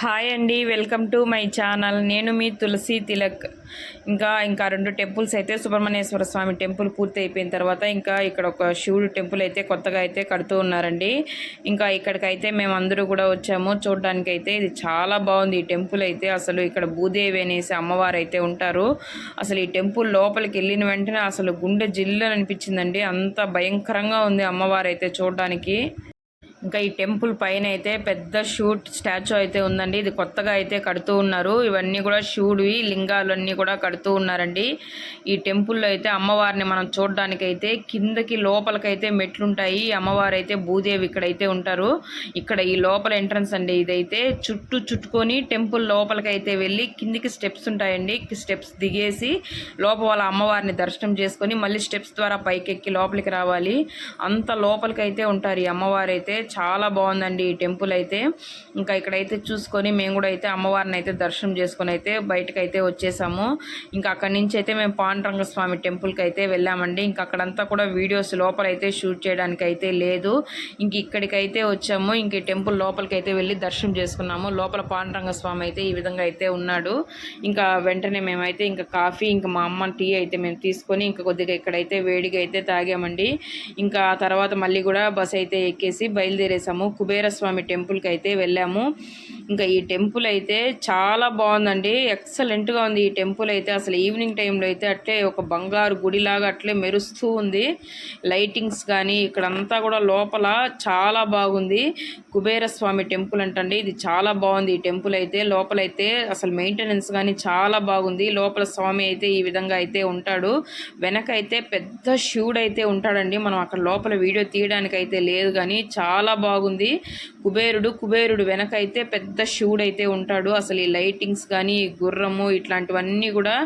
Hi అండి welcome to my channel. నేను మీ తులసి తిలక్. ఇంకా ఇంకా రెండు టెంపుల్స్ అయితే సుబ్రహ్మణ్యేశ్వర స్వామి టెంపుల్ పూర్తి అయిపోయిన తర్వాత ఇంకా ఇక్కడ ఒక శివుడు టెంపుల్ అయితే కొత్తగా అయితే కడుతూ ఉన్నారండి. ఇంకా ఇక్కడికైతే మేము అందరూ కూడా వచ్చాము. చూడడానికి అయితే ఇది చాలా బాగుంది ఈ టెంపుల్ అయితే. అసలు ఇక్కడ భూదేవి అనేసి అమ్మవారు అయితే ఉంటారు. అసలు ఈ టెంపుల్ లోపలికి వెళ్ళిన వెంటనే అసలు గుండె జిల్లు అనిపించిందండి. అంత భయంకరంగా ఉంది అమ్మవారు అయితే చూడడానికి. ఇంకా ఈ టెంపుల్ పైన అయితే పెద్ద షూట్ స్టాచ్యూ అయితే ఉందండి. ఇది కొత్తగా అయితే కడుతూ ఉన్నారు. ఇవన్నీ కూడా శివుడివి లింగాలన్నీ కూడా కడుతూ ఉన్నారండి. ఈ టెంపుల్లో అయితే అమ్మవారిని మనం చూడడానికైతే కిందకి లోపలికైతే మెట్లుంటాయి. అమ్మవారు అయితే భూదేవి ఇక్కడైతే ఉంటారు. ఇక్కడ ఈ లోపల ఎంట్రన్స్ అండి ఇదైతే. చుట్టూ చుట్టుకొని టెంపుల్ లోపలికైతే వెళ్ళి కిందికి స్టెప్స్ ఉంటాయండి. స్టెప్స్ దిగేసి లోపల వాళ్ళ అమ్మవారిని దర్శనం చేసుకొని మళ్ళీ స్టెప్స్ ద్వారా పైకెక్కి లోపలికి రావాలి. అంత లోపలికైతే ఉంటారు ఈ అమ్మవారు అయితే చాలా బాగుందండి ఈ టెంపుల్ అయితే. ఇంకా ఇక్కడైతే చూసుకొని మేము కూడా అయితే అమ్మవారిని అయితే దర్శనం చేసుకొని అయితే బయటకు అయితే వచ్చేసాము. ఇంకా అక్కడి నుంచి అయితే మేము పాండురంగ స్వామి టెంపుల్కి అయితే వెళ్ళామండి. ఇంకా అక్కడంతా కూడా వీడియోస్ లోపల అయితే షూట్ చేయడానికి అయితే లేదు. ఇంక ఇక్కడికైతే వచ్చాము. ఇంక టెంపుల్ లోపలికి అయితే వెళ్ళి దర్శనం చేసుకున్నాము. లోపల పాండురంగ స్వామి అయితే ఈ విధంగా అయితే ఉన్నాడు. ఇంకా వెంటనే మేమైతే ఇంకా కాఫీ ఇంకా మా అమ్మ టీ అయితే మేము తీసుకొని ఇంకా కొద్దిగా ఇక్కడైతే వేడిగా అయితే తాగామండి. ఇంకా తర్వాత మళ్ళీ కూడా బస్ అయితే ఎక్కేసి బయలు బయలుదేరేసాము. కుబేరస్వామి టెంపుల్కి అయితే వెళ్ళాము. ఇంకా ఈ టెంపుల్ అయితే చాలా బాగుందండి. ఎక్సలెంట్గా ఉంది ఈ టెంపుల్ అయితే. అసలు ఈవినింగ్ టైంలో అయితే అట్లే ఒక బంగారు గుడిలాగా అట్లే మెరుస్తూ ఉంది. లైటింగ్స్ కానీ ఇక్కడంతా కూడా లోపల చాలా బాగుంది. కుబేరస్వామి టెంపుల్ అంటండి. ఇది చాలా బాగుంది ఈ టెంపుల్ అయితే. లోపలైతే అసలు మెయింటెనెన్స్ కానీ చాలా బాగుంది. లోపల స్వామి అయితే ఈ విధంగా అయితే ఉంటాడు. వెనక అయితే పెద్ద శివుడు అయితే ఉంటాడండి. మనం అక్కడ లోపల వీడియో తీయడానికి అయితే లేదు కానీ చాలా బాగుంది. కుబేరుడు కుబేరుడు వెనక అయితే పెద్ద శివుడు అయితే ఉంటాడు. అసలు ఈ లైటింగ్స్ కానీ ఈ గుర్రము ఇట్లాంటివన్నీ కూడా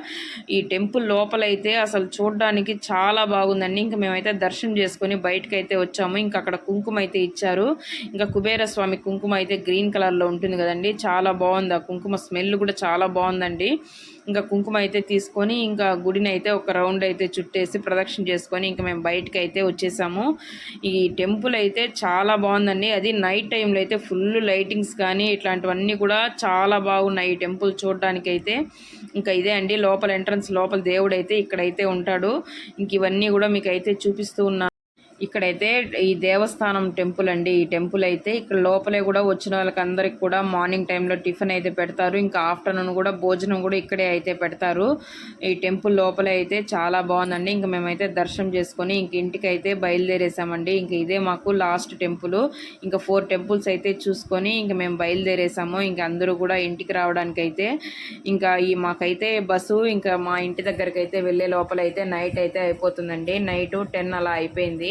ఈ టెంపుల్ లోపలైతే అసలు చూడడానికి చాలా బాగుందండి. ఇంకా మేమైతే దర్శనం చేసుకొని బయటకు అయితే వచ్చాము. ఇంకా అక్కడ కుంకుమ అయితే ఇచ్చారు. ఇంకా కుబేర స్వామి కుంకుమ అయితే గ్రీన్ కలర్లో ఉంటుంది కదండి. చాలా బాగుంది. ఆ కుంకుమ స్మెల్ కూడా చాలా బాగుందండి. ఇంకా కుంకుమ అయితే తీసుకొని ఇంకా గుడిని అయితే ఒక రౌండ్ అయితే చుట్టేసి ప్రదక్షిణ చేసుకొని ఇంకా మేము బయటకు అయితే వచ్చేసాము. ఈ టెంపుల్ అయితే చాలా బాగుందండి. అది నైట్ టైంలో అయితే ఫుల్ లైటింగ్స్ కానీ ఇట్లాంటివన్నీ కూడా చాలా బాగున్నాయి ఈ టెంపుల్ చూడడానికి అయితే ఇంకా ఇదే అండి లోపల ఎంట్రన్స్ లోపల దేవుడు అయితే ఇక్కడైతే ఉంటాడు. ఇంక ఇవన్నీ కూడా మీకు అయితే చూపిస్తూ ఉన్నాను. ఇక్కడైతే ఈ దేవస్థానం టెంపుల్ అండి. ఈ టెంపుల్ అయితే ఇక్కడ లోపలే కూడా వచ్చిన వాళ్ళకి అందరికి కూడా మార్నింగ్ టైంలో టిఫిన్ అయితే పెడతారు. ఇంకా ఆఫ్టర్నూన్ కూడా భోజనం కూడా ఇక్కడే అయితే పెడతారు. ఈ టెంపుల్ లోపలే అయితే చాలా బాగుందండి. ఇంకా మేమైతే దర్శనం చేసుకొని ఇంక ఇంటికి అయితే బయలుదేరేసామండి. ఇంక ఇదే మాకు లాస్ట్ టెంపుల్. ఇంకా ఫోర్ టెంపుల్స్ అయితే చూసుకొని ఇంక మేము బయలుదేరేసాము. ఇంకా అందరూ కూడా ఇంటికి రావడానికి అయితే ఇంకా ఈ మాకైతే బస్సు ఇంకా మా ఇంటి దగ్గరికి అయితే వెళ్ళే లోపల అయితే నైట్ అయితే అయిపోతుందండి. నైట్ టెన్ అలా అయిపోయింది.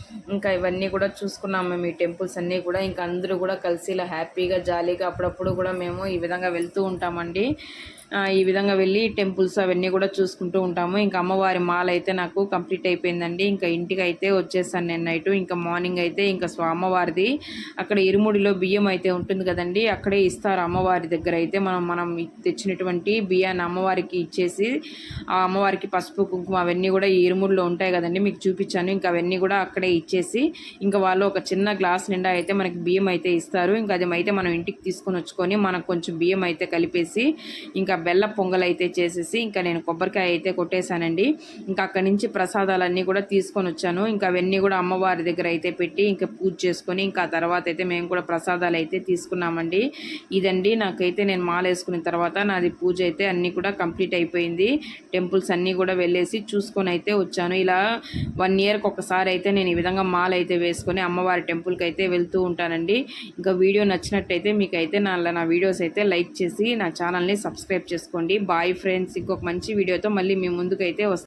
ఇంకా ఇవన్నీ కూడా చూసుకున్నాం మేము ఈ టెంపుల్స్ అన్నీ కూడా. ఇంకా అందరూ కూడా కలిసి ఇలా హ్యాపీగా జాలీగా అప్పుడప్పుడు కూడా మేము ఈ విధంగా వెళ్తూ ఉంటామండి. ఈ విధంగా వెళ్ళి టెంపుల్స్ అవన్నీ కూడా చూసుకుంటూ ఉంటాము. ఇంకా అమ్మవారి మాల అయితే నాకు కంప్లీట్ అయిపోయిందండి. ఇంకా ఇంటికి అయితే వచ్చేసాను నేను నైట్. ఇంకా మార్నింగ్ అయితే ఇంకా అమ్మవారిది అక్కడ ఇరుముడిలో బియ్యం అయితే ఉంటుంది కదండి అక్కడే ఇస్తారు అమ్మవారి దగ్గర అయితే. మనం మనం తెచ్చినటువంటి బియ్యాన్ని అమ్మవారికి ఇచ్చేసి ఆ అమ్మవారికి పసుపు కుంకుమ అవన్నీ కూడా ఈ ఇరుముడిలో ఉంటాయి కదండి మీకు చూపించాను. ఇంకా అవన్నీ కూడా అక్కడే ఇచ్చేసి ఇంకా వాళ్ళు ఒక చిన్న గ్లాస్ నిండా అయితే మనకి బియ్యం అయితే ఇస్తారు. ఇంకా అది అయితే మనం ఇంటికి తీసుకొని వచ్చుకొని మనకు కొంచెం బియ్యం అయితే కలిపేసి ఇంకా బెల్ల పొంగల్ అయితే చేసేసి ఇంకా నేను కొబ్బరికాయ అయితే కొట్టేశానండి. ఇంకా అక్కడి నుంచి ప్రసాదాలన్నీ కూడా తీసుకొని వచ్చాను. ఇంకా అవన్నీ కూడా అమ్మవారి దగ్గర అయితే పెట్టి ఇంకా పూజ చేసుకొని ఇంకా తర్వాత అయితే మేము కూడా ప్రసాదాలు అయితే తీసుకున్నామండి. ఇదండి నాకైతే నేను మాల వేసుకున్న తర్వాత నాది పూజ అయితే అన్నీ కూడా కంప్లీట్ అయిపోయింది. టెంపుల్స్ అన్నీ కూడా వెళ్ళేసి చూసుకొని అయితే వచ్చాను. ఇలా వన్ ఇయర్కి ఒకసారి అయితే నేను ఈ విధంగా మాల అయితే వేసుకొని అమ్మవారి టెంపుల్కి అయితే వెళ్తూ ఉంటానండి. ఇంకా వీడియో నచ్చినట్టయితే మీకు అయితే నా నా వీడియోస్ అయితే లైక్ చేసి నా ఛానల్ని సబ్స్క్రైబ్ చేసుకోండి. బాయ్ ఫ్రెండ్స్ ఇంకొక మంచి వీడియోతో మళ్ళీ మీ ముందుకైతే వస్తాను